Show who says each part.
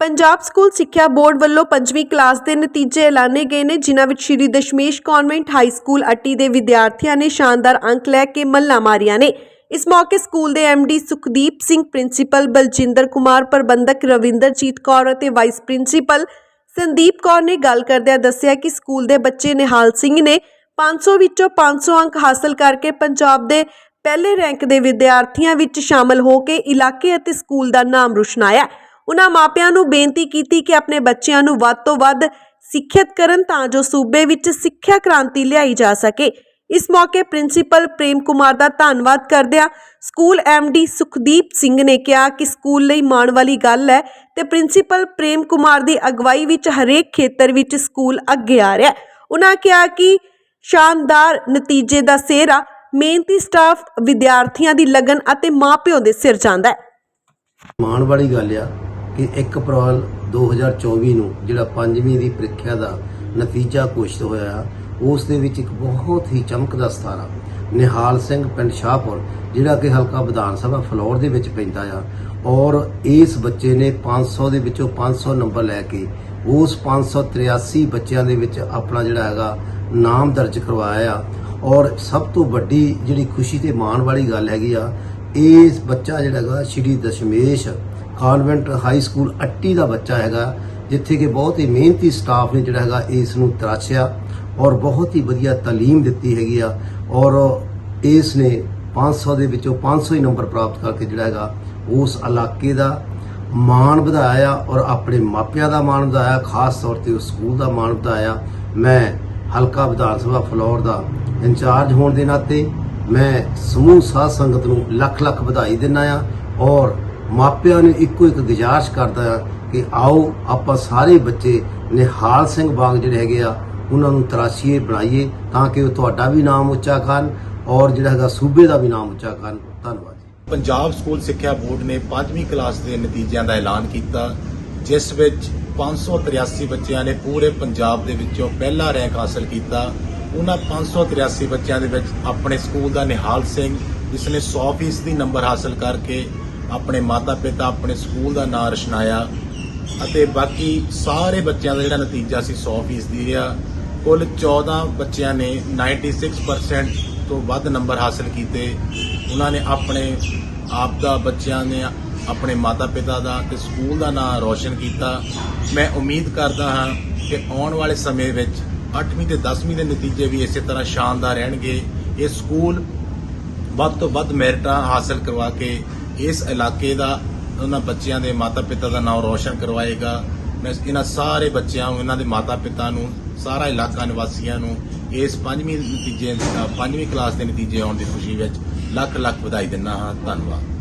Speaker 1: Punjab school ਸਿੱਖਿਆ board ਵੱਲੋਂ ਪੰਜਵੀਂ ਕਲਾਸ ਦੇ ਨਤੀਜੇ ਐਲਾਨੇ ਗਏ ਨੇ, ਜਿਨ੍ਹਾਂ ਵਿੱਚ Shri Dashmesh convent high school Atti ਦੇ ਵਿਦਿਆਰਥੀਆਂ ਨੇ ਸ਼ਾਨਦਾਰ ਅੰਕ ਲੈ ਕੇ ਮੱਲਾਂ ਮਾਰੀਆਂ ਨੇ। ਇਸ ਮੌਕੇ ਸਕੂਲ ਦੇ ਡੀ ਸੁਖਦੀਪ ਸਿੰਘ, ਪ੍ਰਿੰਸੀਪਲ ਬਲਜਿੰਦਰ ਕੁਮਾਰ, ਪ੍ਰਬੰਧਕ ਰਵਿੰਦਰਜੀਤ ਕੌਰ ਅਤੇ ਵਾਈਸ ਪ੍ਰਿੰਸੀਪਲ ਸੰਦੀਪ ਕੌਰ ਨੇ ਗੱਲ ਕਰਦਿਆਂ ਦੱਸਿਆ ਕਿ ਸਕੂਲ ਦੇ ਬੱਚੇ ਨਿਹਾਲ ਸਿੰਘ ਨੇ 500 ਵਿੱਚੋਂ 500 ਅੰਕ ਹਾਸਲ ਕਰਕੇ ਪੰਜਾਬ ਦੇ ਪਹਿਲੇ ਰੈਂਕ ਦੇ ਵਿਦਿਆਰਥੀਆਂ ਵਿੱਚ ਸ਼ਾਮਲ ਹੋ ਕੇ ਇਲਾਕੇ ਅਤੇ ਸਕੂਲ ਦਾ ਨਾਮ ਰੁਸ਼ਨਾਇਆ ਉਹਨਾਂ ਮਾਪਿਆਂ ਨੂੰ ਬੇਨਤੀ ਕੀਤੀ ਕਿ ਆਪਣੇ ਬੱਚਿਆਂ ਨੂੰ ਵੱਧ ਤੋਂ ਵੱਧ ਸਿੱਖਿਅਤ ਕਰਨ ਤਾਂ ਜੋ ਸੂਬੇ ਵਿੱਚ ਸਿੱਖਿਆ ਕ੍ਰਾਂਤੀ ਲਿਆਈ ਜਾ ਸਕੇ। ਇਸ ਮੌਕੇ ਪ੍ਰਿੰਸੀਪਲ ਪ੍ਰੇਮ ਕੁਮਾਰ ਦਾ ਧੰਨਵਾਦ ਕਰਦਿਆਂ ਸਕੂਲ ਡੀ ਸੁਖਦੀਪ ਸਿੰਘ ਨੇ ਕਿਹਾ ਕਿ ਸਕੂਲ ਲਈ ਮਾਣ ਵਾਲੀ ਗੱਲ ਹੈ ਤੇ ਪ੍ਰਿੰਸੀਪਲ ਪ੍ਰੇਮ ਕੁਮਾਰ ਦੀ ਅਗਵਾਈ ਵਿੱਚ ਹਰੇਕ ਖੇਤਰ ਵਿੱਚ ਸਕੂਲ ਅੱਗੇ ਆ ਰਿਹਾ ਹੈ। ਉਹਨਾਂ ਕਿਹਾ ਕਿ ਸ਼ਾਨਦਾਰ ਨਤੀਜੇ ਦਾ ਸਿਹਰਾ ਮਿਹਨਤੀ ਸਟਾਫ ਵਿਦਿਆਰਥੀਆਂ ਦੀ ਲਗਨ ਅਤੇ ਮਾਪਿਓ ਦੇ ਸਿਰ ਜਾਂਦਾ ਹੈ।
Speaker 2: ਮਾਣ ਵਾਲੀ ਗੱਲ ਆ। ਕਿ 1 ਅਪ੍ਰੈਲ 2024 ਨੂੰ ਜਿਹੜਾ ਪੰਜਵੀਂ ਦੀ ਪ੍ਰੀਖਿਆ ਦਾ ਨਤੀਜਾ ਘੋਸ਼ਿਤ ਹੋਇਆ ਆ, ਉਸ ਦੇ ਵਿੱਚ ਇੱਕ ਬਹੁਤ ਹੀ ਚਮਕਦਾ ਸਤਾਰਾ ਨਿਹਾਲ ਸਿੰਘ ਪਿੰਡ ਸ਼ਾਹਪੁਰ ਜਿਹੜਾ ਕਿ ਹਲਕਾ ਵਿਧਾਨ ਸਭਾ ਫਲੋਰ ਦੇ ਵਿੱਚ ਪੈਂਦਾ ਆ ਔਰ ਇਸ ਬੱਚੇ ਨੇ 500 ਦੇ ਵਿੱਚੋਂ 500 ਨੰਬਰ ਲੈ ਕੇ ਉਸ 583 ਬੱਚਿਆਂ ਦੇ ਵਿੱਚ ਆਪਣਾ ਜਿਹੜਾ ਹੈਗਾ ਨਾਮ ਦਰਜ ਕਰਵਾਇਆ ਆ। ਔਰ ਸਭ ਤੋਂ ਵੱਡੀ ਜਿਹੜੀ ਖੁਸ਼ੀ ਤੇ ਮਾਣ ਵਾਲੀ ਗੱਲ ਹੈਗੀ ਆ ਇਸ ਬੱਚਾ ਜਿਹੜਾ ਹੈਗਾ Shri Dashmesh convent high school Atti ਦਾ ਬੱਚਾ ਹੈਗਾ, ਜਿੱਥੇ ਕਿ ਬਹੁਤ ਹੀ ਮਿਹਨਤੀ ਸਟਾਫ ਨੇ ਜਿਹੜਾ ਹੈਗਾ ਇਸ ਨੂੰ ਤਰਾਸ਼ਿਆ ਔਰ ਬਹੁਤ ਹੀ ਵਧੀਆ ਤਾਲੀਮ ਦਿੱਤੀ ਹੈਗੀ ਆ ਔਰ ਇਸ ਨੇ 500 ਦੇ ਵਿੱਚੋਂ 500 ਹੀ ਨੰਬਰ ਪ੍ਰਾਪਤ ਕਰਕੇ ਜਿਹੜਾ ਹੈਗਾ ਉਸ ਇਲਾਕੇ ਦਾ ਮਾਣ ਵਧਾਇਆ ਔਰ ਆਪਣੇ ਮਾਪਿਆਂ ਦਾ ਮਾਣ ਵਧਾਇਆ, ਖਾਸ ਤੌਰ ਤੇ ਉਸ ਸਕੂਲ ਦਾ ਮਾਣ ਵਧਾਇਆ। ਮੈਂ ਹਲਕਾ ਵਿਧਾਨ ਸਭਾ ਫਲੋਰ ਦਾ ਇੰਚਾਰਜ ਹੋਣ ਦੇ ਨਾਤੇ ਮੈਂ ਸਮੂਹ ਸਾਧ ਸੰਗਤ ਨੂੰ ਲੱਖ ਲੱਖ ਵਧਾਈ ਦਿੰਦਾ ਆ ਔਰ ਮਾਪਿਆਂ ਨੂੰ ਇੱਕੋ ਇੱਕ ਗੁਜ਼ਾਰਿਸ਼ ਕਰਦਾ ਕਿ ਆਓ ਆਪਾਂ ਸਾਰੇ ਬੱਚੇ ਨਿਹਾਲ ਸਿੰਘ ਬਾਗ ਜਿਹੜੇ ਹੈਗੇ ਆ, ਉਹਨਾਂ ਨੂੰ ਤਰਾਸ਼ੀਏ ਬਣਾਈਏ ਤਾਂ ਕਿ ਉਹ ਤੁਹਾਡਾ ਵੀ ਨਾਮ ਉੱਚਾ ਕਰਨ ਔਰ ਜਿਹੜਾ ਹੈਗਾ ਸੂਬੇ ਦਾ ਵੀ ਨਾਮ ਉੱਚਾ ਕਰਨ। ਧੰਨਵਾਦ ਜੀ।
Speaker 3: ਪੰਜਾਬ ਸਕੂਲ ਸਿੱਖਿਆ ਬੋਰਡ ਨੇ 5ਵੀਂ ਕਲਾਸ ਦੇ ਨਤੀਜਿਆਂ ਦਾ ਐਲਾਨ ਕੀਤਾ, ਜਿਸ ਵਿੱਚ 583 ਬੱਚਿਆਂ ਨੇ ਪੂਰੇ ਪੰਜਾਬ ਦੇ ਵਿੱਚੋਂ ਪਹਿਲਾ ਰੈਂਕ ਹਾਸਲ ਕੀਤਾ। ਉਹਨਾਂ 583 ਬੱਚਿਆਂ ਦੇ ਵਿੱਚ ਆਪਣੇ ਸਕੂਲ ਦਾ ਨਿਹਾਲ ਸਿੰਘ, ਜਿਸ ਨੇ 100% ਦੀ ਨੰਬਰ ਹਾਸਲ ਕਰਕੇ ਆਪਣੇ ਮਾਤਾ-ਪਿਤਾ ਆਪਣੇ ਸਕੂਲ ਦਾ ਨਾਂ ਰਸ਼ਨਾਇਆ ਅਤੇ ਬਾਕੀ ਸਾਰੇ ਬੱਚਿਆਂ ਦਾ ਜਿਹੜਾ ਨਤੀਜਾ ਸੀ 100% ਦੀ ਰਿਹਾ। ਕੁੱਲ 14 ਬੱਚਿਆਂ ਨੇ 96% ਤੋਂ ਵੱਧ ਨੰਬਰ ਹਾਸਲ ਕੀਤੇ। ਉਹਨਾਂ ਨੇ ਆਪਣੇ ਆਪ ਦਾ ਬੱਚਿਆਂ ਨੇ ਆਪਣੇ ਮਾਤਾ-ਪਿਤਾ ਦਾ ਤੇ ਸਕੂਲ ਦਾ ਨਾਮ ਰੌਸ਼ਨ ਕੀਤਾ। ਮੈਂ ਉਮੀਦ ਕਰਦਾ ਹਾਂ ਕਿ ਆਉਣ ਵਾਲੇ ਸਮੇਂ ਵਿੱਚ 8ਵੀਂ ਤੇ 10ਵੀਂ ਦੇ ਨਤੀਜੇ ਵੀ ਇਸੇ ਤਰ੍ਹਾਂ ਸ਼ਾਨਦਾਰ ਰਹਿਣਗੇ। ਇਹ ਸਕੂਲ ਵੱਧ ਤੋਂ ਵੱਧ ਮੈਰਿਟਾਂ ਹਾਸਲ ਕਰਵਾ ਕੇ ਇਸ ਇਲਾਕੇ ਦਾ ਉਹਨਾਂ ਬੱਚਿਆਂ ਦੇ ਮਾਤਾ-ਪਿਤਾ ਦਾ ਨਾਮ ਰੌਸ਼ਨ ਕਰਵਾਏਗਾ। ਮੈਂ ਇਹਨਾਂ ਸਾਰੇ ਬੱਚਿਆਂ ਨੂੰ ਇਹਨਾਂ ਦੇ ਮਾਤਾ-ਪਿਤਾ ਨੂੰ ਸਾਰਾ ਇਲਾਕਾ ਨਿਵਾਸੀਆਂ ਨੂੰ ਇਸ ਪੰਜਵੀਂ ਨਤੀਜੇ ਅ, ਪੰਜਵੀਂ ਕਲਾਸ ਦੇ ਨਤੀਜੇ ਆਉਣ ਦੀ ਖੁਸ਼ੀ ਵਿੱਚ ਲੱਖ ਲੱਖ ਵਧਾਈ ਦਿੰਦਾ ਹਾਂ। ਧੰਨਵਾਦ।